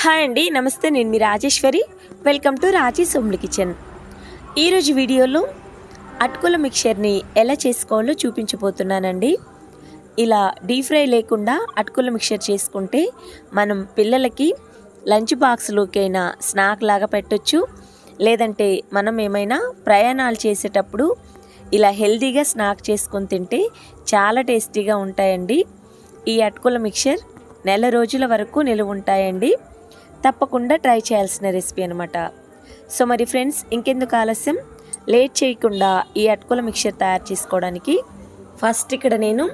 Hi అండి నమస్తే నేను మీ Rajeshwari. Welcome to Raji Somli kitchen ఈరోజు వీడియోలో అటుకుల మిక్చర్ని ఎలా చేసుకోవాలో చూపించబోతున్నానండి. ఇలా డీప్ ఫ్రై లేకుండా అటుకుల మిక్చర్ చేసుకుంటే మనం పిల్లలకి లంచ్ బాక్స్లోకైనా స్నాక్ లాగా పెట్టొచ్చు. లేదంటే మనం ఏమైనా ప్రయాణాలు చేసేటప్పుడు ఇలా హెల్తీగా స్నాక్ చేసుకొని తింటే చాలా టేస్టీగా ఉంటాయండి ఈ అటుకుల మిక్చర్. నెల రోజుల వరకు నిలువ ఉంటాయండి. తప్పకుండా ట్రై చేయాల్సిన రెసిపీ అనమాట సో మరి ఫ్రెండ్స్ ఇంకెందుకు ఆలస్యం? లేట్ చేయకుండా ఈ అటుకుల మిక్చర్ తయారు చేసుకోవడానికి ఫస్ట్ ఇక్కడ నేను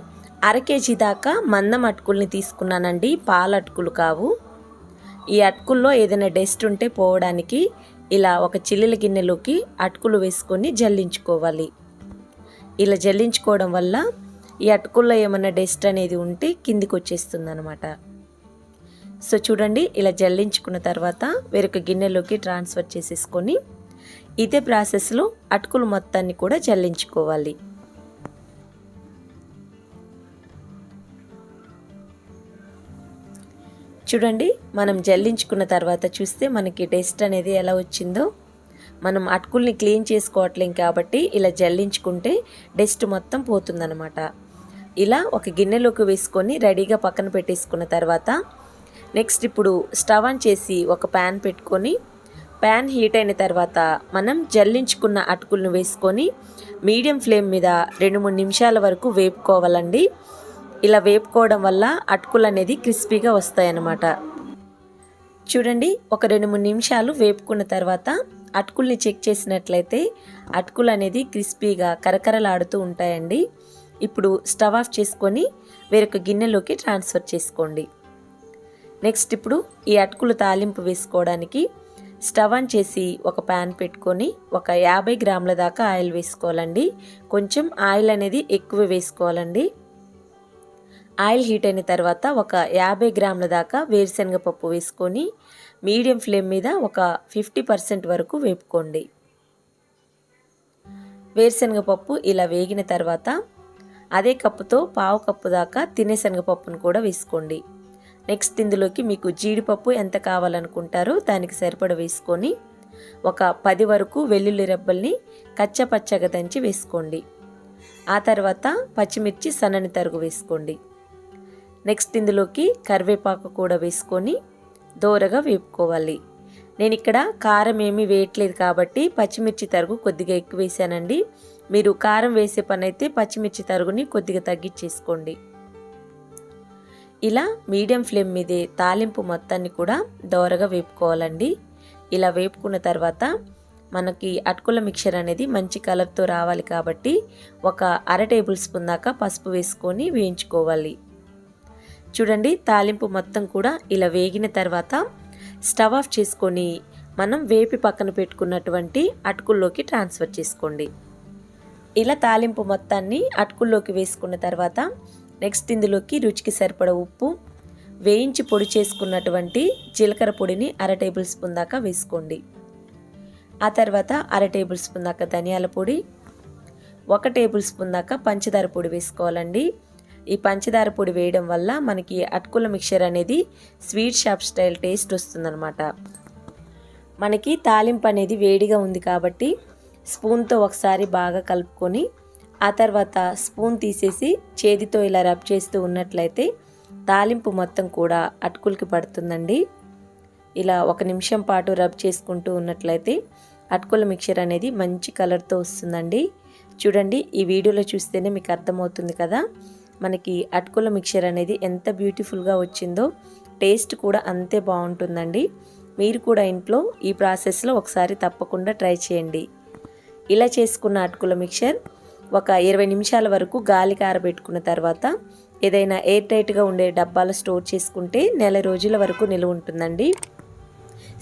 అర కేజీ దాకా మందం అటుకుల్ని తీసుకున్నానండి. పాల అటుకులు కావు. ఈ అటుకుల్లో ఏదైనా డస్ట్ ఉంటే పోవడానికి ఇలా ఒక చిల్లుల గిన్నెలోకి అటుకులు వేసుకొని జల్లించుకోవాలి. ఇలా జల్లించుకోవడం వల్ల ఈ అటుకుల్లో ఏమైనా డస్ట్ అనేది ఉంటే కిందికి వచ్చేస్తుంది అనమాట సో చూడండి ఇలా జల్లించుకున్న తర్వాత వేరొక గిన్నెలోకి ట్రాన్స్ఫర్ చేసేసుకొని ఇదే ప్రాసెస్లో అటుకులు మొత్తాన్ని కూడా జల్లించుకోవాలి. చూడండి మనం జల్లించుకున్న తర్వాత చూస్తే మనకి టేస్ట్ అనేది ఎలా వచ్చిందో. మనం అటుకుల్ని క్లీన్ చేసుకోవట్లేం కాబట్టి ఇలా జల్లించుకుంటే డస్ట్ మొత్తం పోతుందనమాట ఇలా ఒక గిన్నెలోకి వేసుకొని రెడీగా పక్కన పెట్టేసుకున్న తర్వాత నెక్స్ట్ ఇప్పుడు స్టవ్ ఆన్ చేసి ఒక ప్యాన్ పెట్టుకొని ప్యాన్ హీట్ అయిన తర్వాత మనం జల్లించుకున్న అటుకులను వేసుకొని మీడియం ఫ్లేమ్ మీద రెండు మూడు నిమిషాల వరకు వేపుకోవాలండి. ఇలా వేపుకోవడం వల్ల అటుకులు అనేది క్రిస్పీగా వస్తాయన్నమాట. చూడండి ఒక రెండు మూడు నిమిషాలు వేపుకున్న తర్వాత అటుకుల్ని చెక్ చేసినట్లయితే అటుకులు అనేది క్రిస్పీగా కరకరలాడుతూ ఉంటాయండి. ఇప్పుడు స్టవ్ ఆఫ్ చేసుకొని వేరొక గిన్నెలోకి ట్రాన్స్ఫర్ చేసుకోండి. నెక్స్ట్ ఇప్పుడు ఈ అటుకులు తాలింపు వేసుకోవడానికి స్టవ్ ఆన్ చేసి ఒక ప్యాన్ పెట్టుకొని ఒక యాభై గ్రాముల దాకా ఆయిల్ వేసుకోవాలండి. కొంచెం ఆయిల్ అనేది ఎక్కువ వేసుకోవాలండి. ఆయిల్ హీట్ అయిన తర్వాత ఒక యాభై గ్రాముల దాకా వేరుశనగ పప్పు వేసుకొని మీడియం ఫ్లేమ్ మీద ఒక ఫిఫ్టీ పర్సెంట్ వరకు వేపుకోండి. వేరుశనగ పప్పు ఇలా వేగిన తర్వాత అదే కప్పుతో పావు కప్పు దాకా తినే శనగపప్పును కూడా వేసుకోండి. నెక్స్ట్ ఇందులోకి మీకు జీడిపప్పు ఎంత కావాలనుకుంటారో దానికి సరిపడ వేసుకొని ఒక పది వరకు వెల్లుల్లి రెబ్బల్ని కచ్చపచ్చగా దంచి వేసుకోండి. ఆ తర్వాత పచ్చిమిర్చి సన్నని తరుగు వేసుకోండి. నెక్స్ట్ ఇందులోకి కరివేపాకు కూడా వేసుకొని దోరగా వేపుకోవాలి. నేను ఇక్కడ కారం ఏమీ వేయట్లేదు కాబట్టి పచ్చిమిర్చి తరుగు కొద్దిగా ఎక్కువ వేసానండి. మీరు కారం వేసే పని అయితే పచ్చిమిర్చి తరుగుని కొద్దిగా తగ్గించేసుకోండి. ఇలా మీడియం ఫ్లేమ్ మీదే తాలింపు మొత్తాన్ని కూడా దోరగా వేపుకోవాలండి. ఇలా వేపుకున్న తర్వాత మనకి అటుకుల మిక్చర్ అనేది మంచి కలర్తో రావాలి కాబట్టి ఒక అర టేబుల్ స్పూన్ దాకా పసుపు వేసుకొని వేయించుకోవాలి. చూడండి తాలింపు మొత్తం కూడా ఇలా వేగిన తర్వాత స్టవ్ ఆఫ్ చేసుకొని మనం వేపి పక్కన పెట్టుకున్నటువంటి అటుకుల్లోకి ట్రాన్స్ఫర్ చేసుకోండి. ఇలా తాలింపు మొత్తాన్ని అటుకుల్లోకి వేసుకున్న తర్వాత నెక్స్ట్ ఇందులోకి రుచికి సరిపడ ఉప్పు వేయించి పొడి చేసుకున్నటువంటి జీలకర్ర పొడిని అర టేబుల్ స్పూన్ దాకా వేసుకోండి. ఆ తర్వాత అర టేబుల్ స్పూన్ దాకా ధనియాల పొడి ఒక టేబుల్ స్పూన్ దాకా పంచదార పొడి వేసుకోవాలండి. ఈ పంచదార పొడి వేయడం వల్ల మనకి అటుకుల మిక్చర్ అనేది స్వీట్ షాప్ స్టైల్ టేస్ట్ వస్తుందన్నమాట. మనకి తాలింపు అనేది వేడిగా ఉంది కాబట్టి స్పూన్తో ఒకసారి బాగా కలుపుకొని ఆ తర్వాత స్పూన్ తీసేసి చేతితో ఇలా రబ్ చేస్తూ ఉన్నట్లయితే తాలింపు మొత్తం కూడా అటుకులకి పడుతుందండి. ఇలా ఒక నిమిషం పాటు రబ్ చేసుకుంటూ ఉన్నట్లయితే అటుకుల మిక్చర్ అనేది మంచి కలర్తో వస్తుందండి. చూడండి ఈ వీడియోలో చూస్తేనే మీకు అర్థమవుతుంది కదా మనకి అటుకుల మిక్చర్ అనేది ఎంత బ్యూటిఫుల్గా వచ్చిందో టేస్ట్ కూడా అంతే బాగుంటుందండి. మీరు కూడా ఇంట్లో ఈ ప్రాసెస్లో ఒకసారి తప్పకుండా ట్రై చేయండి. ఇలా చేసుకున్న అటుకుల మిక్చర్ ఒక ఇరవై నిమిషాల వరకు గాలి కారబెట్టుకున్న తర్వాత ఏదైనా ఎయిర్ టైట్గా ఉండే డబ్బాలో స్టోర్ చేసుకుంటే నెల రోజుల వరకు నిలువ ఉంటుందండి.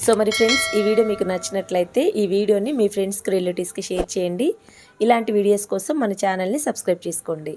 సో మరి ఫ్రెండ్స్ ఈ వీడియో మీకు నచ్చినట్లయితే ఈ వీడియోని మీ ఫ్రెండ్స్కి రిలేటివ్స్కి షేర్ చేయండి. ఇలాంటి వీడియోస్ కోసం మన ఛానల్ని సబ్స్క్రైబ్ చేసుకోండి.